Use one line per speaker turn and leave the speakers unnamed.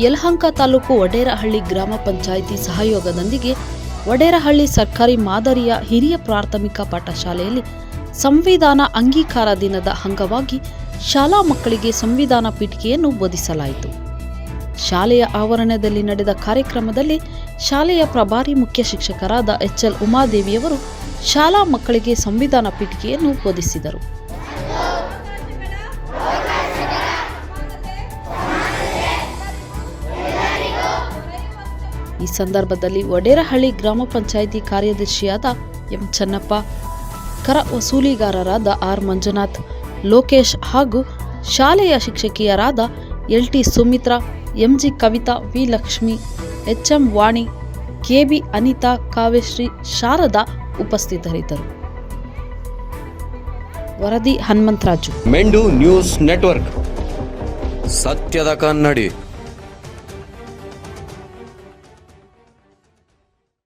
ಯಲಹಂಕ ತಾಲೂಕು ವಡೇರಹಳ್ಳಿ ಗ್ರಾಮ ಪಂಚಾಯಿತಿ ಸಹಯೋಗದೊಂದಿಗೆ ವಡೇರಹಳ್ಳಿ ಸರ್ಕಾರಿ ಮಾದರಿಯ ಹಿರಿಯ ಪ್ರಾಥಮಿಕ ಪಾಠಶಾಲೆಯಲ್ಲಿ ಸಂವಿಧಾನ ಅಂಗೀಕಾರ ದಿನದ ಅಂಗವಾಗಿ ಶಾಲಾ ಮಕ್ಕಳಿಗೆ ಸಂವಿಧಾನ ಪೀಠಿಕೆಯನ್ನು ಬೋಧಿಸಲಾಯಿತು. ಶಾಲೆಯ ಆವರಣದಲ್ಲಿ ನಡೆದ ಕಾರ್ಯಕ್ರಮದಲ್ಲಿ ಶಾಲೆಯ ಪ್ರಭಾರಿ ಮುಖ್ಯ ಶಿಕ್ಷಕರಾದ ಎಚ್ಎಲ್ ಉಮಾದೇವಿಯವರು ಶಾಲಾ ಮಕ್ಕಳಿಗೆ ಸಂವಿಧಾನ ಪೀಠಿಕೆಯನ್ನು ಬೋಧಿಸಿದರು. ಈ ಸಂದರ್ಭದಲ್ಲಿ ಒಡೇರಹಳ್ಳಿ ಗ್ರಾಮ ಪಂಚಾಯಿತಿ ಕಾರ್ಯದರ್ಶಿಯಾದ ಎಂ ಚನ್ನಪ್ಪ, ಕರ ವಸೂಲಿಗಾರರಾದ ಆರ್ ಮಂಜುನಾಥ್, ಲೋಕೇಶ್ ಹಾಗೂ ಶಾಲೆಯ ಶಿಕ್ಷಕಿಯರಾದ L T Sumitra MG Kavitha V Lakshmi HM Vani KB Anitha Kavyashree Sharada ಉಪಸ್ಥಿತರಿದ್ದರು. ವರದಿ ಹನುಮಂತರಾಜು.
ಮೆಂಡು news network. ಸತ್ಯದ ಕನ್ನಡಿ.